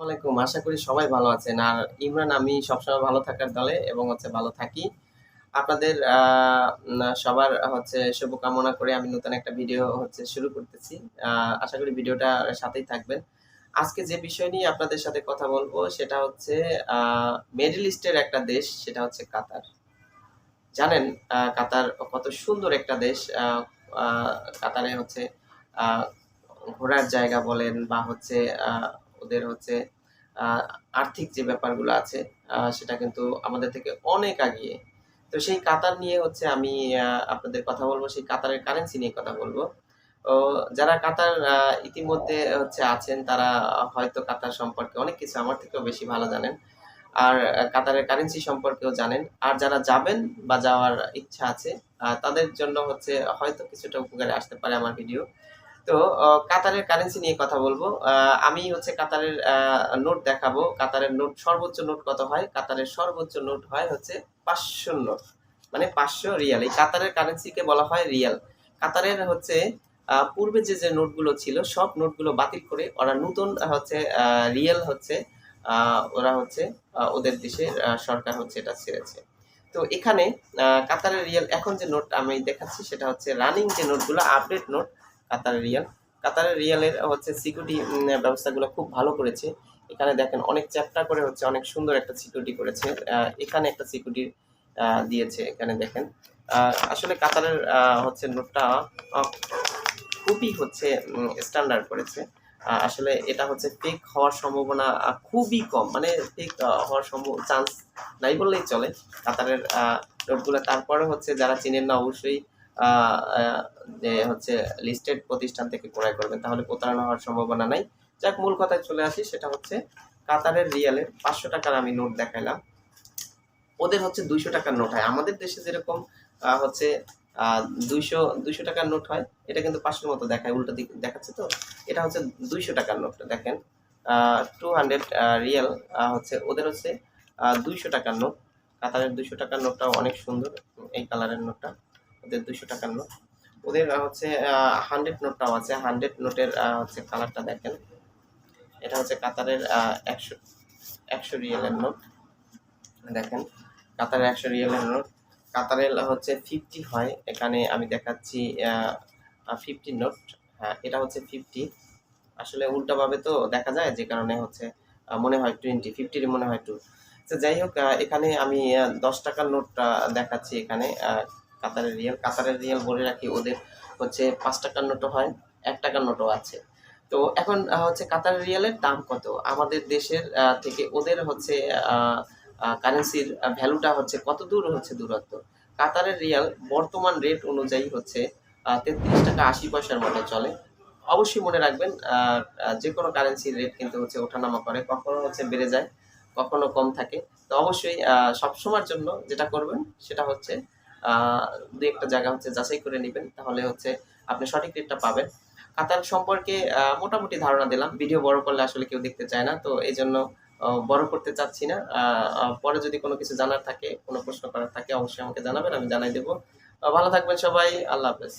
আশা করি সবাই ভালো আছেন। আর ইমরান, আমি সবসময় ভালো থাকার দলে এবং হচ্ছে ভালো থাকি। আপনাদের সবার হচ্ছে শুভকামনা করে আমি নতুন একটা ভিডিও হচ্ছে শুরু করতেছি। আশা করি ভিডিওটা সাথেই থাকবেন। আজকে যে বিষয় নিয়ে আপনাদের সাথে কথা বলব সেটা হচ্ছে মিডল ইস্টের একটা দেশ, সেটা হচ্ছে কাতার। জানেন কাতার কত সুন্দর একটা দেশ। কাতারে হচ্ছে ঘোরার জায়গা বলেন বা হচ্ছে ওদের হচ্ছে আর্থিক যে ব্যাপারগুলো আছে সেটা কিন্তু আমাদের থেকে অনেক আগিয়ে। তো সেই কাতার নিয়ে হচ্ছে আমি আপনাদের কথা বলব, সেই কাতারের কারেন্সি নিয়ে কথা বলব। ও, যারা কাতার ইতিমধ্যে হচ্ছে আছেন, তারা হয়তো কাতার সম্পর্কে অনেক কিছু আমার থেকেও বেশি ভালো জানেন। আর কাতারের কারেন্সি সম্পর্কেও জানেন। আর যারা যাবেন বা যাওয়ার ইচ্ছা আছে তাদের জন্য হচ্ছে হয়তো কিছুটা উপকারে আসতে পারে আমার ভিডিও তো কাতারের কারেন্সি নিয়ে কথা বলব। আমি হচ্ছে কাতারের নোট দেখাবো। কাতারের নোট, সর্বোচ্চ নোট কত হয়? কাতারের সর্বোচ্চ নোট হয় হচ্ছে পাঁচশো নোট। মানে পাঁচশো রিয়াল। এই কাতারের কারেন্সিকে বলা হয় রিয়াল। কাতারের হচ্ছে পূর্বে যে যে নোটগুলো ছিল, সব নোটগুলো বাতিল করে ওরা নতুন হচ্ছে রিয়েল হচ্ছে ওরা হচ্ছে ওদের দেশের সরকার হচ্ছে এটা ছেড়েছে। তো এখানে কাতারের রিয়েল, এখন যে নোট আমি দেখাচ্ছি সেটা হচ্ছে রানিং যে নোটগুলো আপডেট নোট কাতারের রিয়াল। কাতারের রিয়ালের হচ্ছে সিকিউরিটি ব্যবস্থাগুলো খুব ভালো করেছে। এখানে দেখেন অনেক চ্যাপ্টার করে হচ্ছে অনেক সুন্দর একটা সিকিউরিটি করেছে। এখানে একটা সিকিউরিটি দিয়েছে এখানে দেখেন। আসলে কাতারের হচ্ছে নোটটা খুবই হচ্ছে স্ট্যান্ডার্ড করেছে। আসলে এটা হচ্ছে ফেক হওয়ার সম্ভাবনা খুবই কম। মানে ফেক হওয়ার সম্ভব চান্স নাই বললেই চলে কাতারের নোটগুলো। তারপরে হচ্ছে যারা চিনেন না অবশ্যই যে হচ্ছে লিস্টেড প্রতিষ্ঠান থেকে ক্রয় করবেন, তাহলে প্রতারণা হওয়ার সম্ভাবনা নাই। যাক, মূল কথায় চলে আসি, সেটা হচ্ছে কাতারের রিয়ালের পাঁচশো টাকার আমি নোট দেখাইলাম। ওদের হচ্ছে দুইশো টাকার নোট হয়। আমাদের দেশে যেরকম হচ্ছে দুইশো দুইশো টাকার নোট হয়, এটা কিন্তু পাঁচশোর মতো দেখায়, উল্টো দিক দেখাচ্ছে তো। এটা হচ্ছে দুইশো টাকার নোট দেখেন। টু হান্ড্রেড রিয়াল হচ্ছে ওদের হচ্ছে দুইশো টাকার নোট। কাতারের দুইশো টাকার নোটটাও অনেক সুন্দর, এই কালারের নোটটা। ওদের দুশো টাকার নোট ওদের হচ্ছে হান্ড্রেড নোটটাও আছে। হান্ড্রেড নোটের হচ্ছে কালারটা দেখেন। এটা হচ্ছে কাতারের একশো একশো রিয়েলের নোট দেখেন, কাতারের একশো রিয়েলের নোট কাতারের হচ্ছে ফিফটি হয়। এখানে আমি দেখাচ্ছি ফিফটি নোট হ্যাঁ এটা হচ্ছে ফিফটি আসলে উল্টাভাবে তো দেখা যায় যে কারণে হচ্ছে মনে হয় টোয়েন্টি ফিফটির মনে হয় টু তো যাই হোক এখানে আমি দশ টাকার নোটটা দেখাচ্ছি এখানে। কাতারের রিয়েল কাতারের রিয়েল বলে রাখি ওদের হচ্ছে পাঁচ টাকার নোটও হয়, এক টাকার নোটও আছে। তো এখন হচ্ছে কাতারের রিয়ালের দাম কত? আমাদের দেশের থেকে ওদের হচ্ছে কারেন্সির ভ্যালুটা হচ্ছে কত দূর হচ্ছে দূরত্ব? কাতারের রিয়াল বর্তমান রেট অনুযায়ী হচ্ছে তেত্রিশ টাকা আশি পয়সার মতো চলে। অবশ্যই মনে রাখবেন যে কোনো কারেন্সির রেট কিন্তু হচ্ছে ওঠানামা করে, কখনো হচ্ছে বেড়ে যায়, কখনো কম থাকে। তো অবশ্যই সবসময়ের জন্য যেটা করবেন সেটা হচ্ছে দু একটা জায়গা হচ্ছে যাচাই করে নেবেন, তাহলে হচ্ছে আপনি সঠিক রেটটা পাবেন। কাতার সম্পর্কে মোটামুটি ধারণা দিলাম। ভিডিও বড় করলে আসলে কেউ দেখতে চায় না, তো এই জন্য বড় করতে চাচ্ছি না। পরে যদি কোনো কিছু জানার থাকে, কোনো প্রশ্ন করার থাকে, অবশ্যই আমাকে জানাবেন, আমি জানাই দেবো। ভালো থাকবেন সবাই, আল্লাহ হাফেজ।